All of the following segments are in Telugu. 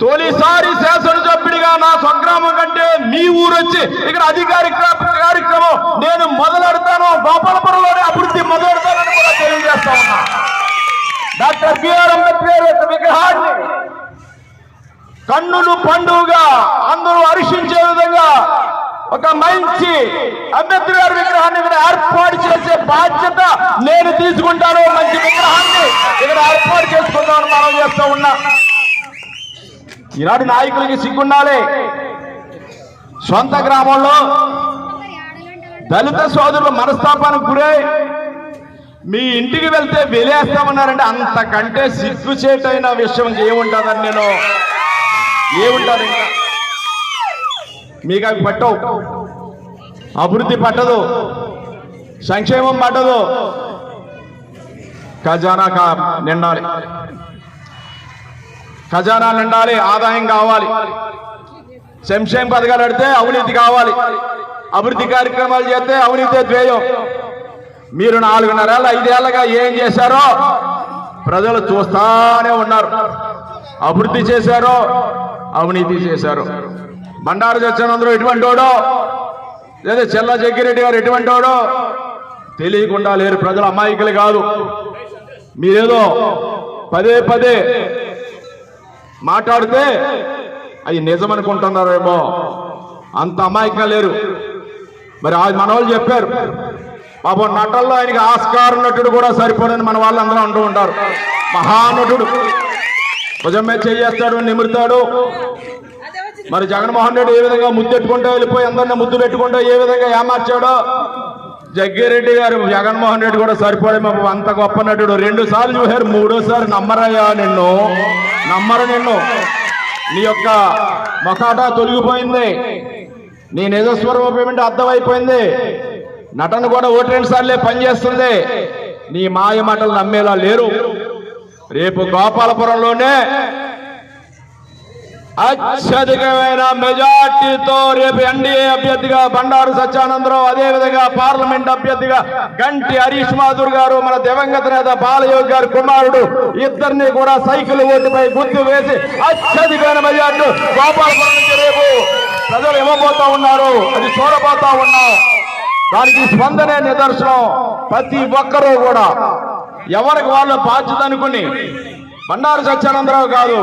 తొలిసారి శాసనసభ్యుడిగా నా స్వగ్రామం కంటే మీ ఊరు వచ్చి ఇక్కడ అధికారిక కార్యక్రమం నేను మొదలెడతాను గోపాలపురంలోనే అభివృద్ధి మొదలెడతానని కూడా తెలియజేస్తా ఉన్నా. డాక్టర్ బిఆర్ అంబేద్కర్ యొక్క విగ్రహాన్ని కన్నులు పండుగగా అందరూ హర్షించే విధంగా ఒక మంచి అంబేద్కర్ గారి విగ్రహాన్ని ఇక్కడ ఏర్పాటు చేసే బాధ్యత నేను తీసుకుంటాను. మంచి విగ్రహాన్ని ఇక్కడ ఏర్పాటు చేసుకుందామని మనం చేస్తూ ఉన్నా. ఈనాటి నాయకులకి సిగ్గుండాలి. సొంత గ్రామంలో దళిత సోదరులు మనస్తాపానికి గురై మీ ఇంటికి వెళ్తే వెలేస్తామన్నారంటే అంతకంటే సిగ్గుచేటైన విషయం ఏముంటుందని నేను ఏముంటారు ఇంకా. మీకు అవి పట్టవు. అభివృద్ధి పట్టదు. సంక్షేమం పట్టదు. ఖజానా కా నిండాలి. ఖజానా నిండాలి ఆదాయం కావాలి. సంక్షేమ పథకాలు అడితే అవినీతి కావాలి. అభివృద్ధి కార్యక్రమాలు చేస్తే అవినీతి ద్వేయం. మీరు నాలుగున్నరేళ్ళ ఐదేళ్ళగా ఏం చేశారో ప్రజలు చూస్తానే ఉన్నారు. అభివృద్ధి చేశారో అవినీతి చేశారు. బండారు చచ్చినందరూ ఎటువంటి వాడో? లేదా చెల్ల జగ్గిరెడ్డి గారు ఎటువంటి వాడో? తెలియకుండా లేరు. ప్రజలు అమాయకులు కాదు. మీరేదో పదే పదే మాట్లాడితే అది నిజమనుకుంటున్నారేమో అంత అమాయకంగా లేరు. మరి అది మన వాళ్ళు చెప్పారు. పాపం నటల్లో ఆయనకి ఆస్కార్ నటుడు కూడా సరిపోనని మన వాళ్ళందరూ అంటూ ఉంటారు. మహానటుడు. భుజం మీద చేస్తాడు నిమురుతాడు. మరి జగన్మోహన్ రెడ్డి ఏ విధంగా ముద్దెట్టుకుంటూ వెళ్ళిపోయి అందరిని ముద్దు పెట్టుకుంటూ ఏ విధంగా ఏమార్చాడో? జగ్గిరెడ్డి గారు జగన్మోహన్ రెడ్డి కూడా సరిపోడే అంత గొప్ప నటుడు. రెండు సార్లు చూశారు మూడోసారి నమ్మరయ్యా నిన్ను. నమ్మరు నిన్ను. నీ యొక్క మొకాటా తొలగిపోయింది. నీ నిజస్వరూపం అర్థమైపోయింది. నటన కూడా ఒకటి రెండు సార్లే పనిచేస్తుంది. నీ మాయ మాటలు నమ్మేలా లేరు. రేపు గోపాలపురంలోనే అత్యధికమైన మెజార్టీతో రేపు ఎన్డీఏ అభ్యర్థిగా బండారు సత్యానందరావు అదే విధంగా పార్లమెంట్ అభ్యర్థిగా గంటి హరీష్ మాధుర్ గారు మన దివంగత నేత బాలయోగి గారి కుమారుడు ఇద్దరిని కూడా సైకిల్ ఓటుపై గుర్తు వేసి అత్యధికమైన మెజార్టీ గోపాలపురం నుంచి రేపు ప్రజలు ఇవ్వబోతా ఉన్నారు అది చూడబోతా ఉన్నాం. దానికి స్పందనే నిదర్శనం ప్రతి ఒక్కరూ కూడా. ఎవరికి వాళ్ళు బాధ్యత అనుకుని బండారు సత్యానందరావు కాదు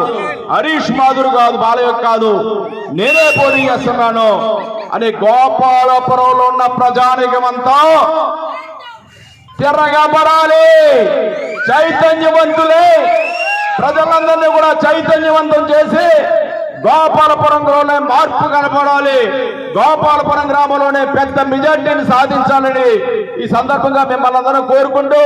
హరీష్ మాధురు కాదు బాలయ్య కాదు నేనే పోటీ చేస్తున్నాను. అని గోపాలపురంలో ఉన్న ప్రజానికమంతా తిరగబడాలి చైతన్యవంతులే. ప్రజలందరినీ కూడా చైతన్యవంతం చేసి గోపాలపురంలోనే మార్పు కనపడాలి. గోపాలపురం గ్రామంలోనే పెద్ద మెజార్టీని సాధించాలని ఈ సందర్భంగా మిమ్మల్ని కోరుకుంటూ